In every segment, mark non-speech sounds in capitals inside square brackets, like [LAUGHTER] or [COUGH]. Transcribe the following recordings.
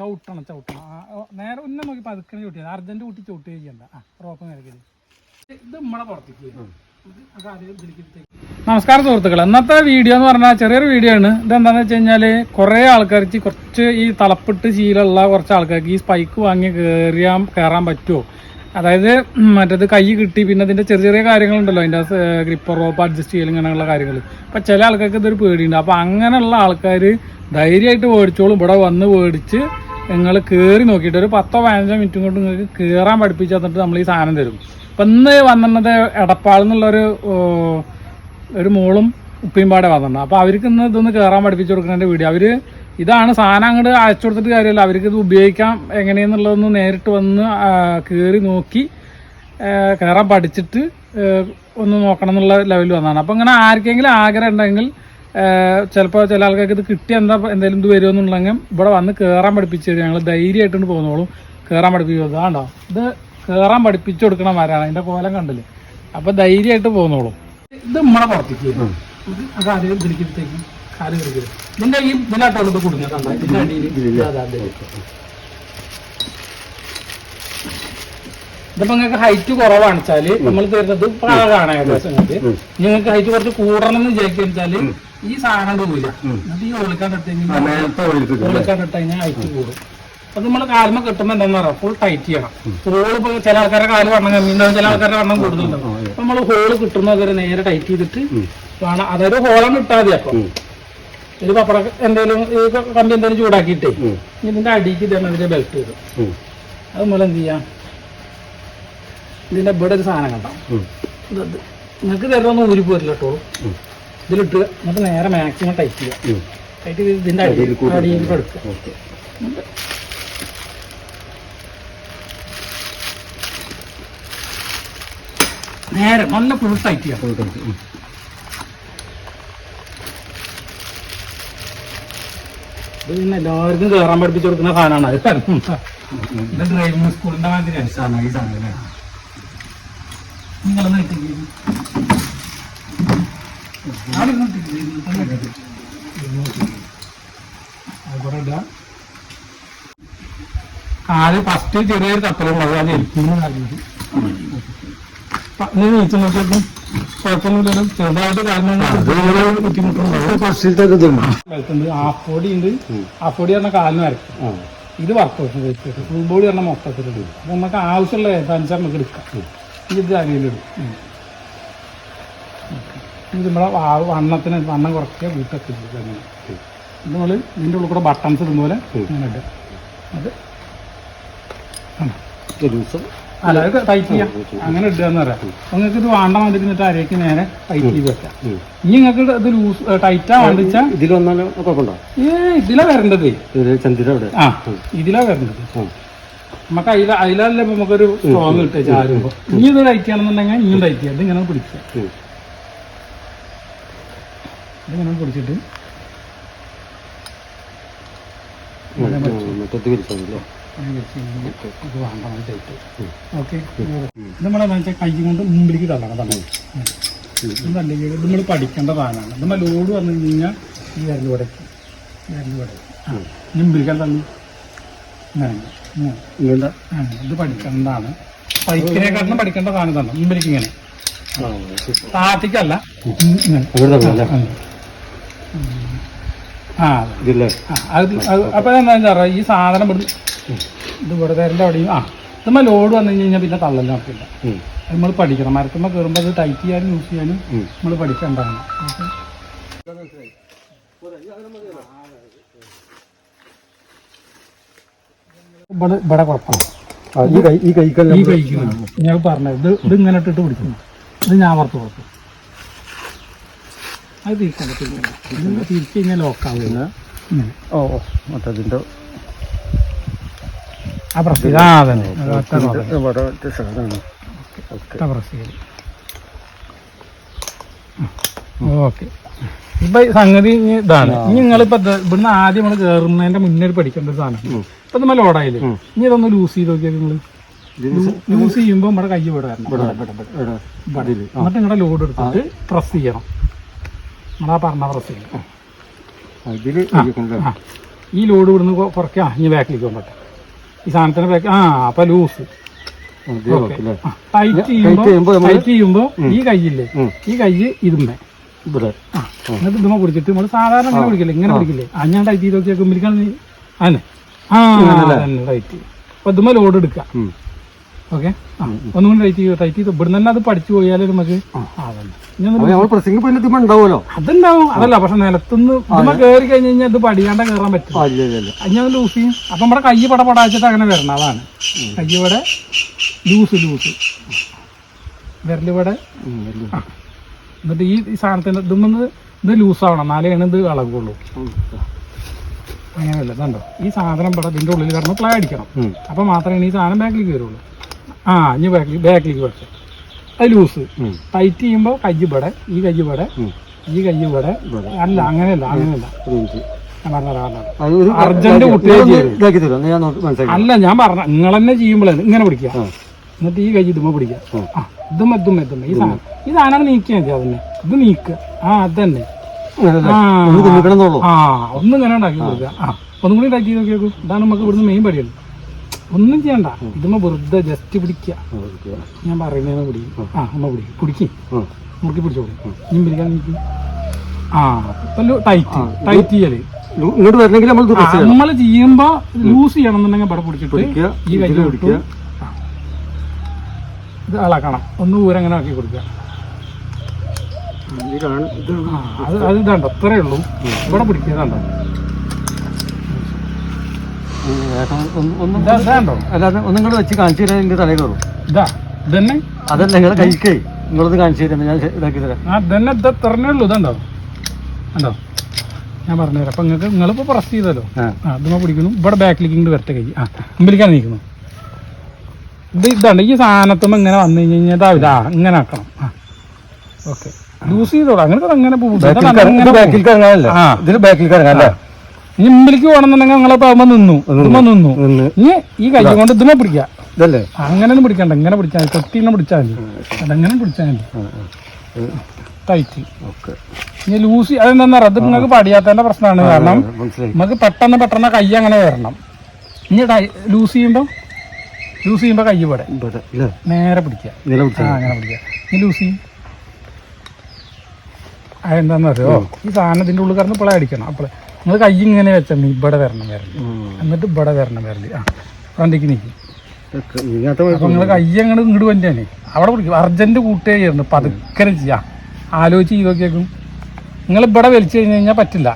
ചവിട്ടണം ചവിട്ടണം. നേരെ ഉന്നം നോക്കി പതുക്കണ ചവിട്ടിയത് അർജന്റ് കൂട്ടി ചവിട്ടി ചെയ്യണ്ട ആ റോപ്പ് നിരക്കൽ ഇത് നമ്മളെ പുറത്തേക്ക് നമസ്കാരം സുഹൃത്തുക്കൾ ഇന്നത്തെ വീഡിയോ എന്ന് പറഞ്ഞാൽ ചെറിയൊരു വീഡിയോ ആണ്. ഇതെന്താണെന്ന് വെച്ച് കഴിഞ്ഞാൽ കുറേ ആൾക്കാർക്ക് കുറച്ച് ഈ തളപ്പിട്ട് ശീലമുള്ള കുറച്ച് ആൾക്കാർക്ക് ഈ സ്പൈക്ക് വാങ്ങി കയറിയാൻ കയറാൻ പറ്റുമോ അതായത് മറ്റേത് കൈ കിട്ടി പിന്നെ അതിന്റെ ചെറിയ ചെറിയ കാര്യങ്ങളുണ്ടല്ലോ. അതിന്റെ ഗ്രിപ്പർ റോപ്പ് അഡ്ജസ്റ്റ് ചെയ്യൽ ഇങ്ങനെയുള്ള കാര്യങ്ങൾ അപ്പൊ ചില ആൾക്കാർക്ക് ഇതൊരു പേടിയുണ്ട്. അപ്പൊ അങ്ങനെയുള്ള ആൾക്കാർ ധൈര്യമായിട്ട് മേടിച്ചോളും. ഇവിടെ വന്ന് മേടിച്ച് നിങ്ങൾ കയറി നോക്കിയിട്ട് ഒരു പത്തോ പതിനഞ്ചോ മിനിറ്റും കൊണ്ട് നിങ്ങൾക്ക് കയറാൻ പഠിപ്പിച്ച് തന്നിട്ട് നമ്മൾ ഈ സാധനം തരും. ഇപ്പം ഇന്ന് വന്നിട്ട് എടപ്പാൾ എന്നുള്ളൊരു ഓ, ഒരു മോളും ഉപ്പയും പാടെ വന്നിട്ടുണ്ട്. അപ്പോൾ അവർക്ക് ഇന്ന് ഇതൊന്ന് കയറാൻ പഠിപ്പിച്ചു കൊടുക്കുന്നതിന്റെ വീഡിയോ അവർ ഇതാണ് സാധനം അങ്ങോട്ട് അയച്ചു കൊടുത്തിട്ട് കാര്യമല്ല. അവർക്ക് ഇത് ഉപയോഗിക്കാം എങ്ങനെയെന്നുള്ളതൊന്ന് നേരിട്ട് വന്ന് കയറി നോക്കി കയറാൻ പഠിച്ചിട്ട് ഒന്ന് നോക്കണം എന്നുള്ള ലെവലിൽ വന്നതാണ്. അപ്പോൾ ഇങ്ങനെ ആർക്കെങ്കിലും ആഗ്രഹം ഉണ്ടെങ്കിൽ ചിലപ്പോൾ ചില ആൾക്കാർക്ക് ഇത് കിട്ടി എന്താ എന്തെങ്കിലും ഇത് വരുമെന്നുണ്ടെങ്കിൽ ഇവിടെ വന്ന് കയറാൻ പഠിപ്പിച്ച് തരും ഞങ്ങൾ ധൈര്യമായിട്ടുണ്ട് പോകുന്നോളും. കയറാൻ പഠിപ്പിക്കും അതാണ്ടോ ഇത് കയറാൻ പഠിപ്പിച്ചു കൊടുക്കണ മരാണ്. അതിന്റെ കോലം കണ്ടില്ലേ? അപ്പോൾ ധൈര്യമായിട്ട് പോകുന്നോളും. ഇത് നമ്മളെ പുറത്തേക്ക്. ഇത് അത് ആദ്യം കാൽ ഈ കൊടുക്കുക ഇതിന്റെ അടിയിൽ അതാ, അതെ. ഇതിപ്പോ നിങ്ങൾക്ക് ഹൈറ്റ് കുറവാണ് വെച്ചാൽ നമ്മൾ തീർന്നത് പാകാണ് ഏകദേശം നിങ്ങൾക്ക്. ഹൈറ്റ് കുറച്ച് കൂടണം എന്ന് വിചാരിച്ചാൽ ഈ സാധനം പോവില്ല. എന്നിട്ട് ഈ ഒളിക്കാൻ ഇട്ടെങ്കിൽ ഒളിക്കാൻ ഇട്ട് കഴിഞ്ഞാൽ ഹൈറ്റ് കൂടും. അപ്പൊ നമ്മൾ കാൽമ കിട്ടുമ്പോ എന്താന്ന് പറയാം ഫുൾ ടൈറ്റ് ചെയ്യണം. ഹോൾ ഇപ്പൊ ചില ആൾക്കാരുടെ കാൽ വണ്ണം കമ്മിയുണ്ടാവും ചില ആൾക്കാരുടെ വണ്ണം കൂടുതലുണ്ടാവും അപ്പൊ നമ്മൾ ഹോൾ കിട്ടുന്നവരെ നേരെ ടൈറ്റ് ചെയ്തിട്ട് വേണം. അതായത് ഹോളാണ് ഇട്ടാൽ മതി അപ്പൊ. ഇത് പപ്പട എന്തെങ്കിലും ഈ കമ്പി എന്തെങ്കിലും ചൂടാക്കിയിട്ടേ ഇതിന്റെ അടിക്ക് അതിന്റെ ബെൽറ്റ് ചെയ്തു അതുപോലെ എന്ത് ചെയ്യാം? ഇതിന്റെ ഇവിടെ ഒരു സാധനം കണ്ടാം? നിങ്ങൾക്ക് തരുന്നൊന്നും ഊരി പോരില്ല കേട്ടോ. ഇതിലിട്ട് എന്നിട്ട് നേരെ മാക്സിമം ടൈറ്റ് ചെയ്യാം ടൈറ്റ് ചെയ്ത് ഇതിന്റെ അടിയിൽ അടിയിൽ എടുക്കുക നേരെ നല്ല ഫുൾ ടൈറ്റ് ചെയ്യാം ഇത് പിന്നെ എല്ലാവർക്കും കയറാൻ പഠിപ്പിച്ചു കൊടുക്കുന്ന സാധനമാണ്. അത് ഇത് ഡ്രൈവിംഗ് സ്കൂളിന്റെ മാതിരിയാണ് ഈ സാധനം നിങ്ങളൊന്ന് ഇട്ടില്ലേ? ആടെ ഇരുന്ന് ഇട്ടില്ലേ? ഇരുന്ന് തന്നെ ഇട്ടില്ലേ? ഇരുന്ന് ഇട്ടില്ലേ? അത് ഇടുക. കാൽ ഫസ്റ്റ് ചെറിയൊരു തപ്പലുള്ളത് അത് എൽപ്പിന്ന് കാലിട്ട് നീ നീച്ചു നോക്കിയപ്പോ കുഴപ്പമൊന്നുമില്ലല്ലോ. ചെറുതായിട്ട് കാരണം ബുദ്ധിമുട്ടുണ്ടാവും ബോഡി ഉണ്ട്. ഹാഫ് പറഞ്ഞ കാലിന് വരക്കും ഇത് വർക്ക് ഫുൾ ബോഡി പറഞ്ഞ മൊത്തത്തിലുണ്ട് നമുക്ക് ആവശ്യമുള്ള ഏതാണെന്ന് നമുക്ക് എടുക്കാം. ഇത് അരിയിലിടും. ഇത് നമ്മളെ വണ്ണത്തിന് വണ്ണം കുറയ്ക്കുക വീട്ടൊക്കെ ഇടുക അങ്ങനെ ഇത് നമ്മൾ ഇതിന്റെ ഉള്ളിൽ കൂടെ ബട്ടൺസ് ഇടുന്ന പോലെ ഇങ്ങനെ ഇടുക. അത് അല്ല അത് ടൈറ്റ് ചെയ്യാം. അങ്ങനെ ഇടുക എന്ന് പറയാം. നിങ്ങൾക്ക് ഇത് വേണ്ട വന്നിട്ട് അരയ്ക്ക് നേരെ ടൈറ്റ് ചെയ്ത് വെക്കാം. ഇനി നിങ്ങൾക്ക് ഇത് ലൂസ് ടൈറ്റാ വേണ്ടിച്ചാ ഇതിലൊന്നാലും കുഴപ്പമുണ്ടോ? ഏ ഇതിലാ വരേണ്ടത്. ചന്ദ്ര ആ ഇതിലാ വരേണ്ടത്. നമുക്ക് അയില അതിലല്ലേ ഇപ്പൊ നമുക്കൊരു സ്ട്രോങ് കിട്ടുക ചാരുമ്പോ. ഇനി ഇത് ടൈറ്റ് ചെയ്യണമെന്നുണ്ടെങ്കിൽ ഇനിയും ചെയ്യാം ഇതിങ്ങനെ പിടിക്കുക ഇതിങ്ങനെ പിടിച്ചിട്ട്. നമ്മളെന്താ വെച്ചാൽ കൈ കൊണ്ട് മുമ്പിലേക്ക് തള്ളണം തന്നെ ഇതല്ലെങ്കിൽ ഇത് നമ്മൾ പഠിക്കേണ്ട സാധനമാണ്. നമ്മൾ ലോഡ് വന്നു കഴിഞ്ഞാൽ ഈ വിരൽ ഉടക്കി മുമ്പിലേക്കാണ് ഉടക്കി ഇത് പഠിക്കേണ്ടതാണ്. ബൈക്കിനെക്കാട്ടിലും പഠിക്കേണ്ട സാധനം തന്നെ മുമ്പിലേക്ക് ഇങ്ങനെ തന്നല്ലേ ആ അത് അപ്പൊ എന്താ വെച്ചാൽ ഈ സാധനം ഇവിടെ ഇത് വെറുതെ അവിടെയും ആ ഇതുമ്മ ലോഡ് വന്നു കഴിഞ്ഞാൽ പിന്നെ തള്ളൽ നടക്കില്ല നമ്മൾ പഠിക്കണം. മരത്തുമ്മ കയറുമ്പോൾ അത് ടൈറ്റ് ചെയ്യാനും യൂസ് ചെയ്യാനും നമ്മൾ പഠിക്കേണ്ടതാണ്. ഓക്കെ? ഇവിടെ ഇവിടെ കുഴപ്പമാണ് ഈ കൈ ഈ കൈക്കല്ല ഈ കഴിക്കണം ഞാൻ പറഞ്ഞത് ഇത് ഇത് ഇങ്ങനെ ഇട്ടിട്ട് പിടിക്കുന്നു ഇത് ഞാൻ വറുത്ത് കൊടുക്കും. അത് തിരിക്കാൻ പറ്റില്ല തിരിച്ച് കഴിഞ്ഞാൽ ലോക്കാവില്ല ഓ ആ ഒറ്റ. ഇവിടെ സാധനമാണ് ഓക്കെ. ഓക്കെ. ഇപ്പൊ ഈ സംഗതി ഇനി ഇതാണ്. ഇനി നിങ്ങളിപ്പോ ഇത് ഇവിടുന്ന് ആദ്യം നമ്മൾ കേറുന്നതിന്റെ മുന്നേ ഒരു പഠിക്കേണ്ട ഒരു സാധനം. ഇപ്പൊ നമ്മൾ ലോഡായില്ലേ ഇനി ഇതൊന്ന് ലൂസ് ചെയ്ത് നോക്കിയാൽ നിങ്ങൾ. ലൂസ് ചെയ്യുമ്പോൾ നമ്മുടെ കൈ ഇവിടെ വരണം. എന്നിട്ട് നിങ്ങളുടെ ലോഡ് എടുത്തിട്ട് പ്രസ് ചെയ്യണം. നമ്മളാ പറഞ്ഞ പ്രസ് ചെയ്യണം? ഈ ലോഡ് ഇവിടുന്ന് കുറയ്ക്കാം. ഇനി ബാക്കിലേക്ക് പോകട്ടെ ഈ സാധനത്തിന് ബാക്ക് ആ അപ്പൊ ലൂസ് ടൈറ്റ് ചെയ്യുമ്പോ ചെയ്യുമ്പോ ടൈറ്റ് ചെയ്യുമ്പോൾ ഈ കൈയില്ലേ? ഈ കൈ ഇതുമ്മേ ഇവിടെ. എന്നിട്ട് ഇതുമ്മ പിടിച്ചിട്ട് നമ്മൾ സാധാരണ ഇങ്ങനെ പിടിക്കില്ലേ? ഇങ്ങനെ പിടിക്കില്ലേ? ഞാൻ ടൈറ്റ് ചെയ്ത് നോക്കിയാൽ കുമ്പിരിക്കാൻ അതെ ടൈറ്റ് അപ്പൊ ഇതുമ്മ ലോഡ് എടുക്കാം. ഓക്കെ ടൈറ്റ് ചെയ്യോ ടൈറ്റ് ചെയ്ത്. തന്നെ അത് പഠിച്ചു പോയാലേ നമുക്ക് ഉണ്ടാവുമല്ലോ? അതുണ്ടാവും. അതല്ല പക്ഷെ നിലത്തുനിന്ന് ഇതുമ്മ കയറി കഴിഞ്ഞ് കഴിഞ്ഞാൽ ഇത് കയറാൻ പറ്റും. ഞാൻ ലൂസ് ചെയ്യും. അപ്പൊ നമ്മുടെ കൈ പട പടാച്ചിട്ട് അങ്ങനെ വരണം. അതാണ്. ലൂസ് ലൂസ് വിരലിവിടെ. എന്നിട്ട് ഈ സാധനത്തിന്റെ ഇതുമെന്ന് ഇത് ലൂസ് ആവണം. എന്നാലേ ഇത് ഇളകുള്ളൂ. അങ്ങനെയല്ല കണ്ടോ? ഈ സാധനം ഇവിടെ ഇതിന്റെ ഉള്ളിൽ കിടന്ന് പ്ലേ അടിക്കണം. അപ്പോൾ അപ്പൊ മാത്രമേ ഈ സാധനം ബാക്കിലേക്ക് വരുള്ളൂ. ആ ഇനി ബാക്കിൽ ബാക്കിലേക്ക് വെച്ചു അത് ലൂസ് ടൈറ്റ് ചെയ്യുമ്പോൾ കൈ ഇവിടെ ഈ കൈ ഇവിടെ ഈ കൈ ഇവിടെ. ഇവിടെ. അല്ല അങ്ങനെയല്ല അങ്ങനെയല്ല. അർജന്റ് കുട്ടിയെ അല്ല ഞാൻ പറഞ്ഞ നിങ്ങൾ തന്നെ ചെയ്യുമ്പോഴേ ഇങ്ങനെ പിടിക്കുക. എന്നിട്ട് ഈ കൈ ഇതുമ്മ പിടിക്കുക. ആ. ഇതും ഇതും ഇതും ഈ സാധനം ഈ സാധനം നീക്കിയാൽ മതി അതന്നെ ഇത് നീക്കുക ആ അതന്നെ? ആ. ഒന്ന് ഇങ്ങനെ ഉണ്ടാക്കി കൊടുക്കുക. ആ ഒന്നും കൂടി ഉണ്ടാക്കി നോക്കി നോക്കൂ ഇതാണ് നമുക്ക് ഇവിടുന്ന് മെയിൻ പരിപാടി. ഒന്നും ചെയ്യണ്ട. ഇതുമ്മ വെറുതെ ജസ്റ്റ് പിടിക്കുക. ഞാൻ പറയുന്നതിനെ പിടിക്കും ആ അമ്മ പിടിക്കും കുടിക്കും. മുറുക്കി പിടിച്ചു? കൊടുക്കും ഇനി പിടിക്കാൻ നീക്കി ആ ടൈറ്റ് ടൈറ്റ് ചെയ്യൽ. ഇങ്ങോട്ട് വരണമെങ്കിൽ നമ്മൾ നമ്മൾ ചെയ്യുമ്പോ ലൂസ് ചെയ്യണം എന്നുണ്ടെങ്കിൽ ഇവിടെ പിടിച്ചിട്ട് ഈ കൈ പിടിക്കുക. ഇത് ആളാക്കണം. ഒന്ന് ഊരങ്ങനെ ആക്കി കൊടുക്കുക. അത് അത് ഇതാണ്ടോ? ഇത്രേ ഉള്ളൂ. ഇവിടെ ഒന്ന്- വെച്ച് കാണിച്ചു തരാൻ എന്റെ തലയിൽ കയറും. ഇതാ ഇതന്നെ? അതല്ല നിങ്ങളെ കഴിക്കേ നിങ്ങളത് കാണിച്ചു തരാം ഞാൻ ഇതാക്കി തരാം. ആ ഇതന്നെ ഇത് ഇത്രേ ഉള്ളൂ ഇതാണ്ടോ? കണ്ടോ ഞാൻ പറഞ്ഞു പറഞ്ഞുതരാം. അപ്പൊ നിങ്ങൾക്ക് നിങ്ങളിപ്പോ പ്രസ് ചെയ്തല്ലോ ആ. ആ പിടിക്കുന്നു. ഇവിടെ ബാക്കിലേക്ക് ഇങ്ങോട്ട് വരട്ടെ കൈ. ആ മുമ്പിലേക്കാണ് നിൽക്കുന്നു. ഇത് ഇതാണ്ട് ഈ സാധനത്തുമ്പോ ഇങ്ങനെ വന്നു കഴിഞ്ഞ് കഴിഞ്ഞാൽ ഇതാ ഇതാ ഇങ്ങനെ ആക്കണം. ആ ഓക്കെ. ലൂസ് ചെയ്തോളാം. അങ്ങനെ അങ്ങനെ പോകും. ബാക്കിൽ കറങ്ങാനല്ലേ. ഇനി മുമ്പിലേക്ക് പോകണമെന്നുണ്ടെങ്കിൽ നിങ്ങളെ പാമ്പ നിന്നു. ഇതുമ്മ നിന്നു. ഇനി ഈ കൈ കൊണ്ട് ഇതുമ്മ പിടിക്കുക. ഇതല്ലേ? അങ്ങനെ പിടിക്കണ്ട. ഇങ്ങനെ പിടിച്ചാൽ മതി. തൊട്ടിനെ പിടിച്ചാൽ മതി. അതങ്ങനെ പിടിച്ചാൽ മതി. ടൈറ്റ് ഇനി ലൂസ് അതെന്താ അത് നിങ്ങൾക്ക് പടിയാത്തതിന്റെ പ്രശ്നമാണ്. കാരണം നമുക്ക് പെട്ടെന്ന് പെട്ടെന്ന് കൈ അങ്ങനെ വരണം. ഇനി ലൂസ് ചെയ്യുമ്പോൾ ലൂസ് ചെയ്യുമ്പോൾ കൈ ഇവിടെ. നേരെ പിടിക്കുക. ആ അങ്ങനെ പിടിക്കുക. ഇനി ലൂസ് ചെയ്യും. അതെന്താന്ന് അറിയോ ഈ സാധനം ഇതിന്റെ ഉള്ളിൽ കിടന്ന് ഇപ്പോഴേ അടിക്കണം. അപ്പോൾ നിങ്ങൾ കൈ ഇങ്ങനെ വെച്ചാൽ ഇവിടെ വരണം വരൽ. എന്നിട്ട് ഇവിടെ വരണം വരൽ. ആ ഫ്രണ്ടിക്ക് നീക്കി. അപ്പം നിങ്ങൾ കൈ അങ്ങനെ ഇങ്ങോട്ട് വണ്ടിയാണ് അവിടെ പിടിക്കും. അർജന്റ് ചെയ്യുന്നു പതുക്കനെ ചെയ്യാം. ആലോചിച്ച് ചെയ്ത് നോക്കിയേക്കും. നിങ്ങൾ ഇവിടെ വലിച്ചു കഴിഞ്ഞ് കഴിഞ്ഞാൽ പറ്റില്ല.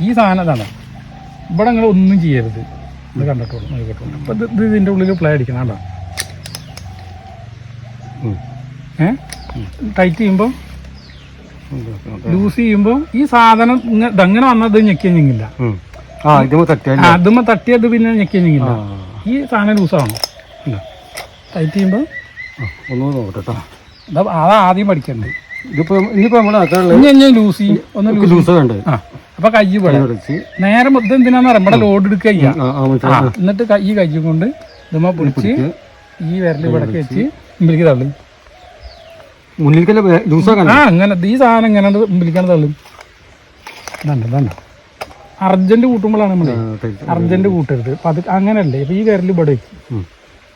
ഈ സാധനം ഇതാണ്. ഇവിടെ നിങ്ങൾ ഒന്നും ചെയ്യരുത്. ഇത് കണ്ടിട്ടുള്ളൂ. നോക്കിയിട്ടുള്ളൂ അപ്പൊ ഇത് ഇത് ഇതിന്റെ ഉള്ളിൽ പ്ലേ അടിക്കണം കേട്ടോ. ഏ? ടൈറ്റ് ചെയ്യുമ്പോൾ ലൂസ് ചെയ്യുമ്പോൾ ഈ സാധനം ഇങ്ങനെ വന്നത് ഞെക്കിയില്ല അതുമ്പോ തട്ടിയത് പിന്നെ ഞെക്കിയില്ല ഈ സാധനം ലൂസാണ് ടൈറ്റ് ചെയ്യുമ്പോൾ ഒന്നും നോക്കട്ടെ കേട്ടോ അത് ആദ്യം പഠിക്കണ്ടേ ലൂസ് ഒന്ന് ലൂസ് അപ്പൊ കൈ ഇവിടെ. വെച്ച് നേരെ ഇത് എന്തിനാന്ന് പറയാം ഇവിടെ ലോഡ് എടുക്കുക എന്നിട്ട് ഈ കൈ കൊണ്ട് ഇതുമ്മ പിടിച്ച് ഈ വിരൽ ഇവിടെ വെച്ച് മുമ്പിലേക്ക് തള്ളും. മുന്നിലേക്കല്ലേ ലൂസാക്കാൻ ആ അങ്ങനെ ഈ സാധനം ഇങ്ങനെ മുമ്പിലേക്കാണ് തള്ളും ഇതുണ്ട് ഇതുണ്ട് അർജന്റ് കൂട്ടുമ്പോഴാണ് നമ്മൾ. അർജന്റ് കൂട്ടരുത്. അപ്പൊ അത് അങ്ങനല്ലേ? ഇപ്പൊ ഈ വിരൽ ഇവിടെ വെക്കും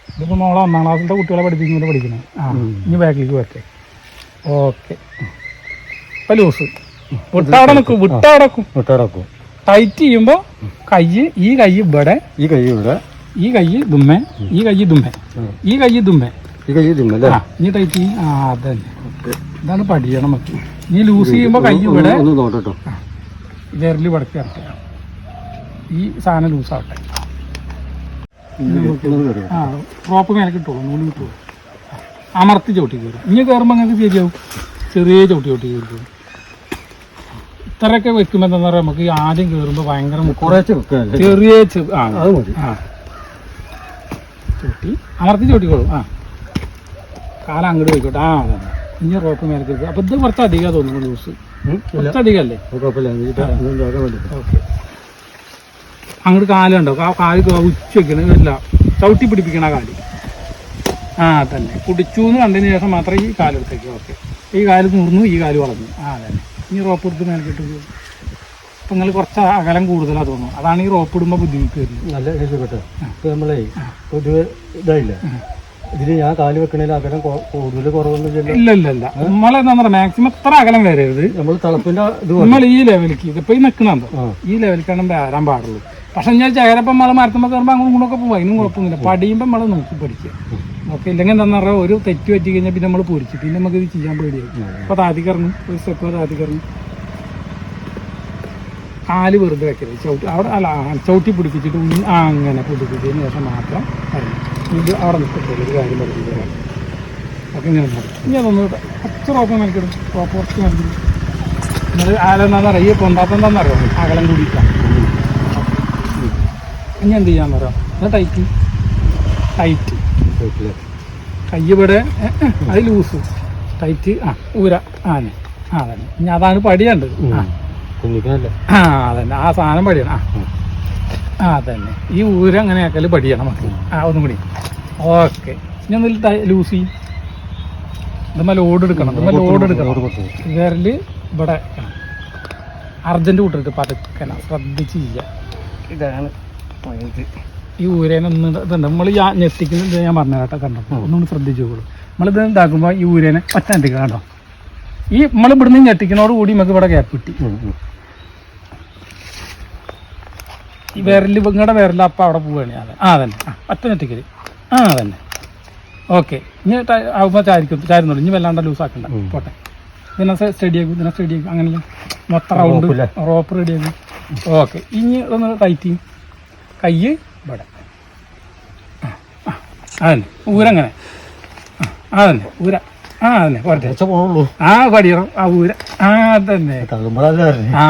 ഇതിപ്പോ നമ്മളെ ഒന്നാം ക്ലാസ്സിലത്തെ കുട്ടികളെ പഠിപ്പിക്കുന്നത് പഠിക്കണം. ആ ഇനി ബാക്കിലേക്ക് വരട്ടെ. ഓക്കെ. ഇപ്പൊ ലൂസ്. വിട്ടവിടെ നിൽക്കും വിട്ടവിടെ നിൽക്കും ടൈറ്റ് ചെയ്യുമ്പോ കൈ ഈ കൈ ഇവിടെ ഈ കൈ ഇവിടെ. ഈ കൈ ദുമ്മേ ഈ കൈ ദുമ്മേ ഈ കൈ ദുമ്മേ ഇനി ടൈറ്റ് ആ അതന്നെ. ഇതാണ് പഠിക്കണം നമുക്ക്. നീ ലൂസ് ചെയ്യുമ്പോ കൈ ഇവിടെ നോട്ടോ വിരൽ വടക്കി ഇറക്കുക. ഈ സാധനം ലൂസ് ആവട്ടെ. ആ റോപ്പ് മേലെ കിട്ടുള്ളൂ നൂൽ കിട്ടുള്ളൂ അമർത്തി ചവിട്ടി കയറും ഇനി കയറുമ്പോൾ നിങ്ങൾക്ക് ശരിയാവും. ചെറിയ ചവിട്ടി ചവിട്ടി കയറും ഇത്രയൊക്കെ വെക്കുമ്പോൾ എന്താ പറയുക നമുക്ക് ആദ്യം കയറുമ്പോൾ ഭയങ്കര ചെറിയ ചെ- ആ അത് മതി. ആ. ചവിട്ടി. അമർത്തി ചവിട്ടിക്കോളും. ആ. കാലം അങ്ങോട്ട് പോയിക്കോട്ടെ. ആ ഇനി റോപ്പ് മേലെ അപ്പൊ ഇത് കുറച്ച് അധികം തോന്നുന്നു ലൂസ് കുറച്ച് അധികമല്ലേ ഓക്കെ. അങ്ങോട്ട് കാലുണ്ടോ? ആ കാൽ ഉച്ച വെക്കണ. ഇല്ല. ചവിട്ടി പിടിപ്പിക്കണ കാൽ. ആ തന്നെ കുടിച്ചു എന്ന് കണ്ടതിന് ശേഷം മാത്രമേ ഈ കാലെടുത്തേക്ക് ഓക്കെ. ഈ കാൽ മുറിഞ്ഞു ഈ കാൽ വളർന്നു. ആ തന്നെ ഇനി റോപ്പ് എടുത്ത് മേൽക്കിട്ട് അപ്പൊ നിങ്ങൾ കുറച്ച് അകലം കൂടുതലാ തോന്നുന്നു. അതാണ് ഈ റോപ്പ് ഇടുമ്പോൾ ബുദ്ധിമുട്ട് വരുന്നത്. നല്ല രക്ഷപ്പെട്ടെ നമ്മളെ പൊതുവെ ഇതായില്ല? ഇതിൽ ഞാൻ കാൽ വെക്കണേൽ അകലം കൂടുതൽ കുറവൊന്നും ഇല്ല ഇല്ല ഇല്ല. നമ്മളെന്താ പറയാ മാക്സിമം എത്ര അകലം വരരുത്. നമ്മൾ തളപ്പിന്റെ ഇത് നമ്മൾ ഈ ലെവലിക്ക് ഇതിപ്പോ ഈ നിൽക്കണോ ഈ ഈ ലെവലിലേക്കാണ് വരാൻ പാടുള്ളൂ. പക്ഷെ ഞാൻ ചേരപ്പം മഴ മരത്തുമ്പോൾ കയറുമ്പോൾ അങ്ങോട്ടും ഇങ്ങോട്ടൊക്കെ പോകും അതിനും കുഴപ്പമൊന്നുമില്ല. പടിയുമ്പോൾ നമ്മൾ നോക്കി പഠിക്കുക. ഓക്കെ ഇല്ലെങ്കിൽ എന്താണെന്ന് പറഞ്ഞാൽ ഒരു തെറ്റ് പറ്റി കഴിഞ്ഞാൽ പിന്നെ നമ്മൾ പൊരിച്ചു പിന്നെ നമുക്ക് ഇത് ചെയ്യാൻ പേടിയായി അപ്പോൾ താത്തി ഒരു സ്റ്റെപ്പ് താത്തി കറങ്ങും. കാൽ വെറുതെ വെക്കരുത്. ചവിട്ടി അവിടെ അല്ല ചവിട്ടി പിടിപ്പിച്ചിട്ട് ആ അങ്ങനെ പിടിപ്പിച്ചതിന് ശേഷം മാത്രം കറങ്ങും. ഇത് അവിടെ നിൽക്കത്തില്ല ഒരു കാര്യം തരാം ഒക്കെ ഇങ്ങനെ ഇനി അതൊന്ന് അത്ര ഓപ്പൺ നൽകിയിടും റോപ്പ് കുറച്ച് നൽകി എന്നിട്ട് ആരെന്താണെന്ന് അറിയാം? ഈ പൊന്താത്തെന്താണെന്ന് അറിയാം? അകലം കൂടിയിട്ടാണ് ഇനി എന്ത് ചെയ്യാന്ന് പറയാം ഇത് ടൈറ്റ് ടൈറ്റ്. കൈ ഇവിടെ അത് ലൂസ് ടൈറ്റ് ആ ഊര. ആന ആ അതന്നെ. ഇനി അതാണ് പടിയുണ്ട് ആ അതന്നെ. ആ സാധനം പടിയാണ്. ആ. ആ തന്നെ ഈ ഊര് അങ്ങനെ പടിയണം നമുക്ക് ആ ഒന്നും കൂടി. ഓക്കെ. ഇനി ഒന്നിൽ ലൂസി. ഇതുമ്മ ലോഡ് എടുക്കണം. ഇതുമ്മ ലോഡ് എടുക്കണം. വിരൽ ഇവിടെ അർജന്റ് വിട്ടിട്ട് പതുക്കന ശ്രദ്ധിച്ച് ചെയ്യുക ഇതാണ് ഈ ഊരേനൊന്ന് ഇതുണ്ട്. നമ്മൾ ഞെട്ടിക്കുന്നത് ഞാൻ പറഞ്ഞ കേട്ടോ കണ്ടോ? ഒന്നുകൂടി ശ്രദ്ധിച്ചോളൂ നമ്മളിത് ഇതാക്കുമ്പോൾ ഈ ഊരേനെ ഒറ്റ ഞെട്ടിക്കുക ഈ നമ്മൾ ഇവിടുന്ന് ഞെട്ടിക്കുന്നതോട് കൂടി നമുക്ക് ഇവിടെ ഗ്യാപ്പ് കിട്ടി. ഈ വിരൽ നിങ്ങളുടെ വിരൽ അപ്പം അവിടെ പോവുകയാണ് ഞാൻ. ആ അതന്നെ. ആ ഒറ്റ ആ അതന്നെ. ഓക്കെ. ഇനി ആകുമ്പോൾ ചാരിക്കും ചാരുന്നുള്ളൂ ഇനി വല്ലാണ്ട് ലൂസ് ആക്കണ്ട പോട്ടെ. ഇതിനെ സ്റ്റഡി ആക്കും. ഇതിനെ സ്റ്റഡി ആക്കും. അങ്ങനെയല്ല മൊത്തം റൗണ്ട് റോപ്പ് റെഡി ആക്കും. ഓക്കെ. ഇനി ഒന്ന് ടൈറ്റ് ചെയ്യും കൈ ഇവിടെ. അതന്നെ. ഊരങ്ങനെ ആ, അതന്നെ. ഊര. ആ അതന്നെ. കുറച്ചേ ആ പടിയണം. ആ ഊര. ആ അതന്നെ. ആ.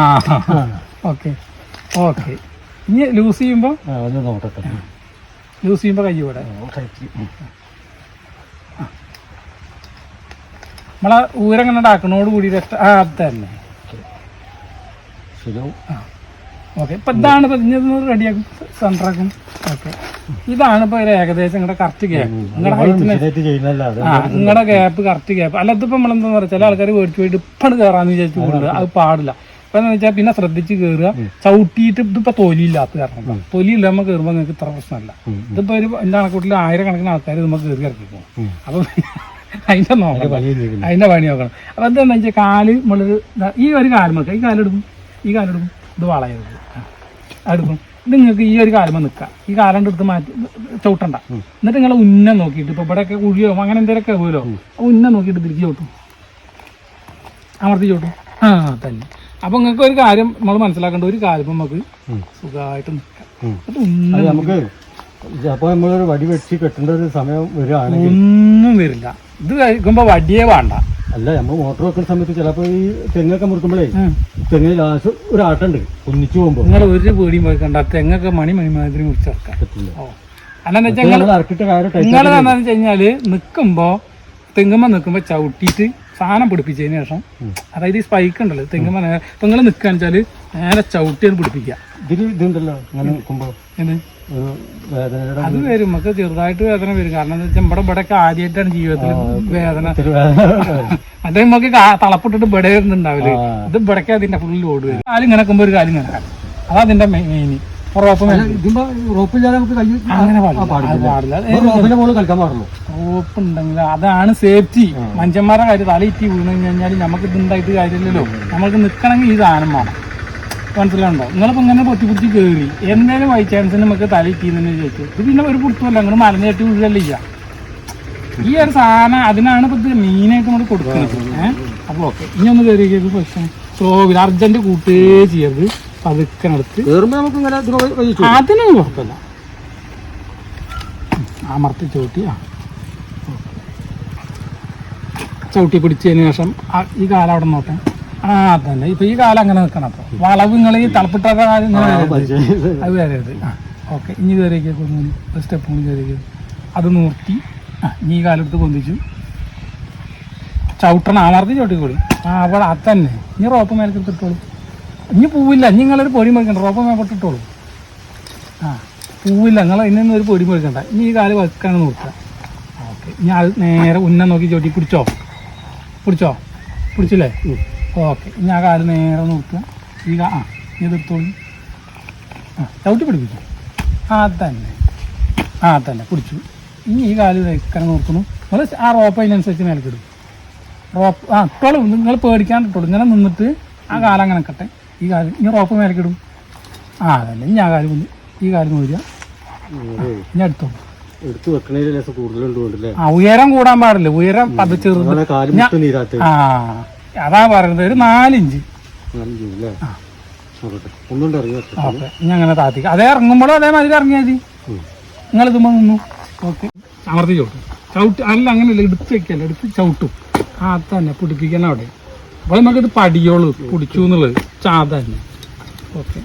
ഓക്കെ. ഓക്കെ. ഇനി ലൂസ് ചെയ്യുമ്പോൾ ഒന്ന് നോക്കട്ടെ. ലൂസ് ചെയ്യുമ്പോൾ കൈ ഇവിടെ. നമ്മളെ ഊരം കണ്ട ഊരങ്ങനെ ഉണ്ടാക്കണോട് കൂടി ആ അത് തന്നെ. ഓക്കെ. ഇപ്പൊ ഇതാണ് പതിഞ്ഞത് റെഡിയാക്കും. സെന്ററാക്കും ഓക്കെ. ഇതാണ് ഇപ്പൊ ഒരു ഏകദേശം നിങ്ങളുടെ കറക്റ്റ് ഗ്യാപ്പ് നിങ്ങളുടെ ഹൈറ്റിന് അത് നിങ്ങളുടെ ഗ്യാപ്പ് കറക്റ്റ് ഗ്യാപ്പ് അല്ല ഇതിപ്പോ നമ്മളെന്താ പറയുക ചില ആൾക്കാർ വേടിച്ചു പോയിട്ട് ഇപ്പം കയറാന്ന് വിചാരിച്ചു അത് പാടില്ല. ഇപ്പൊ എന്ന് വെച്ചാൽ പിന്നെ ശ്രദ്ധിച്ച് കയറുക ചവിട്ടിയിട്ട് ഇതിപ്പോ തൊലിയില്ലാത്ത കാരണം തൊലിയില്ല നമ്മൾ കയറുമ്പോൾ നിങ്ങൾക്ക് ഇത്ര പ്രശ്നമല്ല. ഇതിപ്പോ ഒരു എന്റെ കണക്കൂട്ടിൽ ആയിരക്കണക്കിന് ആൾക്കാർ നമുക്ക് കയറി ഇറക്കി പോകും. അപ്പൊ അതിന്റെ നോക്കണം. അതിന്റെ പണി നോക്കണം. അപ്പൊ എന്താണെന്ന് വെച്ചാൽ കാൽ നമ്മളൊരു ഈ ഒരു കാലം വെക്കുക ഈ കാലെടുക്കും. ഈ കാലെടുക്കും. ഇത് വളയരുത്. എടുക്കും ഇത് നിങ്ങൾക്ക് ഈ ഒരു കാലം നിൽക്കാം ഈ കാലം എടുത്ത് മാറ്റി ചവിട്ടണ്ട. എന്നിട്ട് നിങ്ങൾ ഉന്നം നോക്കിയിട്ട് ഇപ്പൊ ഇവിടെയൊക്കെ കുഴിയോ അങ്ങനെ എന്തെങ്കിലുമൊക്കെ പോലോ ഉന്നം നോക്കിയിട്ട് തിരിച്ച് ചവിട്ടും. അമർത്തി ചവിട്ടും. ആ തന്നെ. അപ്പൊ നിങ്ങൾക്ക് ഒരു കാര്യം നമ്മൾ മനസ്സിലാക്കേണ്ട ഒരു കാര്യം നമുക്ക്. സുഖമായിട്ട് നിൽക്കാം. നമുക്ക് അപ്പൊ നമ്മളൊരു വടി വെച്ച് കെട്ടേണ്ട ഒരു സമയം വരികയാണെങ്കിൽ ഒന്നും വരില്ല. ഇത് കഴിക്കുമ്പോ വടിയേ വേണ്ട. അല്ല നമ്മൾ മോട്ടോർ വെക്കുന്ന സമയത്ത് ചിലപ്പോ ഈ തെങ്ങൊക്കെ മുറിക്കുമ്പോഴേ തെങ്ങ് ലാസ്റ്റ് ഒരു ആട്ടുണ്ട് ഒന്നിച്ചു പോകുമ്പോ. നിങ്ങൾ ഒരു പേടിയും വെക്കണ്ട തെങ്ങൊക്കെ മണി മണിമാതിരി മുറിച്ചിറക്കാം അല്ലെന്ന് വെച്ചാൽ നിങ്ങൾ എന്താണെന്ന് വെച്ച് കഴിഞ്ഞാൽ നിൽക്കുമ്പോ തെങ്ങുമ്പോ നിൽക്കുമ്പോ ചവിട്ടിയിട്ട് സാധനം പിടിപ്പിച്ചതിന് ശേഷം അതായത് ഈ സ്പൈക്ക് ഉണ്ടല്ലോ തെങ്ങ് തെങ്ങൾ നിൽക്കാന്ന് വെച്ചാൽ നേരെ ചവിട്ടിയാണ് പിടിപ്പിക്കുക. ഇതുണ്ടല്ലോ അങ്ങനെ അത് വരും നമുക്ക് ചെറുതായിട്ട് വേദന വരും. കാരണം എന്താ വെച്ചാൽ നമ്മുടെ ഇവിടെ ഒക്കെ ആദ്യമായിട്ടാണ് ജീവിതത്തിൽ വേദന. [LAUGHS] അതേ നമുക്ക് തളപ്പിട്ടിട്ട് ഇവിടെ ഉണ്ടാവില്ലേ ഇത് ഇവിടേക്ക് അതിന്റെ ഫുള്ള് ലോഡ് വരും. കാലും കിടക്കുമ്പോ ഒരു കാലും കിടക്കാം അതാ അതിന്റെ മെയിൻ റോപ്പ് ഉണ്ടെങ്കിൽ അതാണ് സേഫ്റ്റി മനുഷ്യന്മാരുടെ കാര്യം തലയിറ്റി വീണ് കഴിഞ്ഞാൽ നമുക്ക് ഇതുണ്ടായിട്ട് കാര്യമില്ലല്ലോ. നമുക്ക് നിൽക്കണമെങ്കിൽ ഈ സാധനം വേണം. മനസ്സിലുണ്ടോ നിങ്ങളിപ്പോൾ ഇങ്ങനെ പൊത്തി പിടിച്ച് കയറി എന്തായാലും ബൈ ചാൻസ് നമുക്ക് തലയിറ്റിന്ന് ചോദിച്ചു ഇത് പിന്നെ ഒരു പുറത്തുമല്ല നിങ്ങൾ മലഞ്ഞേറ്റി വീഴല്ല ഈ ഒരു സാധനം അതിനാണ് ഇപ്പൊ മീനായിട്ട് നമ്മൾ കൊടുക്കുന്നത്. ഏഹ് അപ്പോൾ ഓക്കെ ഇനി ഒന്ന് കയറി പക്ഷേ സോ അർജന്റ് കൂട്ടേ ചെയ്യരുത്. കേറുമ്പോ നമുക്ക് ഇങ്ങനെ വെച്ചു. അതിനൊന്നും കുഴപ്പമില്ല. അമർത്തി ചവിട്ടി ആ ചവിട്ടി പിടിച്ചതിന് ശേഷം ഈ കാലം അവിടെ നോക്കാം. ആ അതന്നെ. ഇപ്പൊ ഈ കാലം അങ്ങനെ നിൽക്കണം അപ്പൊ. വളവ് നിങ്ങൾ ഈ തളപ്പിട്ടൊക്കെ കാലം ഇങ്ങനെ അത് വരരുത്. ആ ഓക്കെ. ഇനി കയറിയേക്ക് ഒരു സ്റ്റെപ്പ് കൂടി കയറിയേക്ക് അത് നിർത്തി. ആ ഇനി ഈ കാലെടുത്ത് പൊന്തിച്ചു. ചവിട്ടണം. അമർത്തി ചവിട്ടിക്കോളി. ആ അവിടെ അത് തന്നെ ഇനി റോപ്പ് മേലേക്ക് ഇട്ടിട്ടോളൂ ഇനി പൂവില്ല ഇനി നിങ്ങളൊരു പൊടി മേടിക്കണ്ട ഞാൻ മേപ്പെട്ടിട്ടോളൂ ആ പൂവില്ല നിങ്ങൾ ഇന്നൊന്നും ഒരു പൊടി മേടിക്കണ്ട. ഇനി ഈ കാൽ വെക്കാണ് നോക്കുക. ഓക്കെ ഇനി അത് നേരെ ഉന്നം നോക്കി ചോട്ടി പിടിച്ചോ? പിടിച്ചോ? പിടിച്ചില്ലേ? ഓക്കെ ഇനി ആ കാൽ നേരെ നോക്കുക. ഈ ആ ഇനി എടുത്തോളൂ. ആ ചവിട്ടി പിടിപ്പിച്ചു ആ തന്നെ. ആ തന്നെ പിടിച്ചു. ഇനി ഈ കാൽ വെക്കാൻ നോക്കുന്നു. നിങ്ങൾ ആ റോപ്പ് അതിനനുസരിച്ച് മേൽക്കിടും റോപ്പ് ആ ഇട്ടോളൂ നിങ്ങൾ പേടിക്കാണ്ടിട്ടോളൂ. ഇങ്ങനെ നിന്നിട്ട് ആ കാലം അങ്ങനെ കട്ടെ ഈ കാൽ ഇനി റോപ്പ് മേലക്കിടും ആ അതല്ല ഇനി ആ കാൽ വന്ന് ഈ കാൽ നോരിക ഇനി എടുത്തു എടുത്തു വെക്കണേൽ കൂടുതലുണ്ടല്ലേ ആ ഉയരം കൂടാൻ പാടില്ല. ഉയരം പത് ചെറുത്. അങ്ങനെ കാൽ മുട്ട് ആ അതാ പറയുന്നത്. ഒരു നാലിഞ്ച് ഓക്കെ. ഇനി അങ്ങനെ താത്തിക്ക. അതേ ഇറങ്ങുമ്പോഴും അതേമാതിരി ഇറങ്ങിയാൽ മതി. നിങ്ങൾ ഇതുമ്പോ നിന്നു. ഓക്കെ. അമർത്തി ചവിട്ടും ചവിട്ട് അല്ല അങ്ങനെയല്ല. എടുത്ത് വെക്കല്ല. എടുത്ത് ചവിട്ടും. ആ തന്നെ. പിടിപ്പിക്കണം അവിടെ. അപ്പോൾ നമുക്കിത് പടിയോളൂ കുടിച്ചു എന്നുള്ളത്. ചാതന്നെ ഓക്കെ.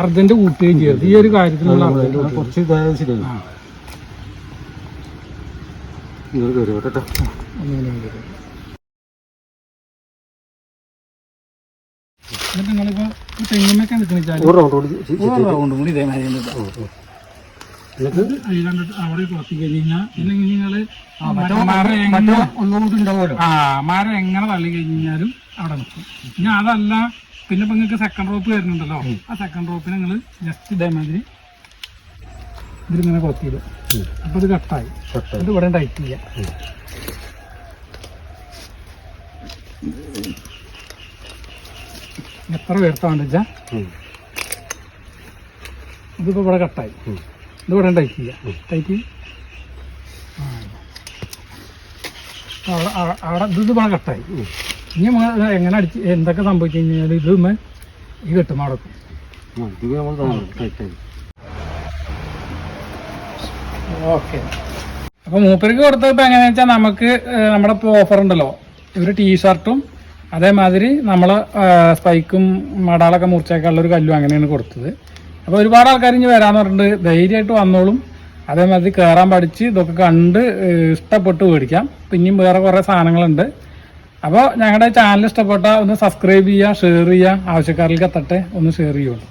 അർജന്റ് കൂട്ടുകയും ചെയ്യരുത് ഈ ഒരു കാര്യത്തിലുള്ള കുറച്ച് ഇതായാലും ശരിയല്ല. നിങ്ങളിപ്പോ ഈ തെങ്ങുമ്മൊക്കെ നിൽക്കണിച്ചാൽ ഒരു റൗണ്ട് കൂടി ഇതേമാതിരി മരം എങ്ങനെ തള്ളി കഴിഞ്ഞാലും അവിടെ നിൽക്കും. ഇനി അതല്ല പിന്നെ ഇപ്പൊ നിങ്ങൾക്ക് സെക്കൻഡ് റോപ്പ് വരുന്നുണ്ടല്ലോ. ആ സെക്കൻഡ് റോപ്പിന് നിങ്ങൾ ജസ്റ്റ് ഇതേമാതിരി ഇതിലിങ്ങനെ കൊത്തിയിടും. ഉം. അപ്പൊ ഇത് കട്ടായി. ഇത് ഇവിടെ ടൈറ്റ് ചെയ്യാം എത്ര ഉയർത്താണ്ട് വെച്ചാൽ ഇതിപ്പോ ഇവിടെ കട്ടായി. ഇത് ഇവിടെ ടൈറ്റ് ചെയ്യാം. ടൈറ്റ്. അവിടെ ഇത് ഇവിടെ കട്ടായി. ഇനി എങ്ങനെ അടിച്ച് എന്തൊക്കെ സംഭവിച്ചു കഴിഞ്ഞാൽ ഇത് ഈ കെട്ടും അടക്കും. ഓക്കെ. അപ്പൊ മൂപ്പർക്ക് കൊടുത്തത് ഇപ്പൊ എങ്ങനെയാ വെച്ചാൽ നമുക്ക് നമ്മുടെ ഇപ്പോൾ ഓഫർ ഉണ്ടല്ലോ. ഒരു ടീഷർട്ടും അതേമാതിരി നമ്മൾ സ്പൈക്കും മടാളൊക്കെ ഒരു കല്ലും അങ്ങനെയാണ് കൊടുത്തത്. അപ്പോൾ ഒരുപാട് ആൾക്കാർ ഇനി വരാന്ന് പറഞ്ഞിട്ട് ധൈര്യമായിട്ട് വന്നോളും. അതേമാതിരി കയറാൻ പഠിച്ച് ഇതൊക്കെ കണ്ട് ഇഷ്ടപ്പെട്ട് മേടിക്കാം. പിന്നെയും വേറെ കുറേ സാധനങ്ങളുണ്ട്. അപ്പോൾ ഞങ്ങളുടെ ചാനൽ ഇഷ്ടപ്പെട്ട ഒന്ന് സബ്സ്ക്രൈബ് ചെയ്യുക ഷെയർ ചെയ്യുക ആവശ്യക്കാരിലേക്ക് എത്തട്ടെ ഒന്ന് ഷെയർ ചെയ്യുള്ളൂ.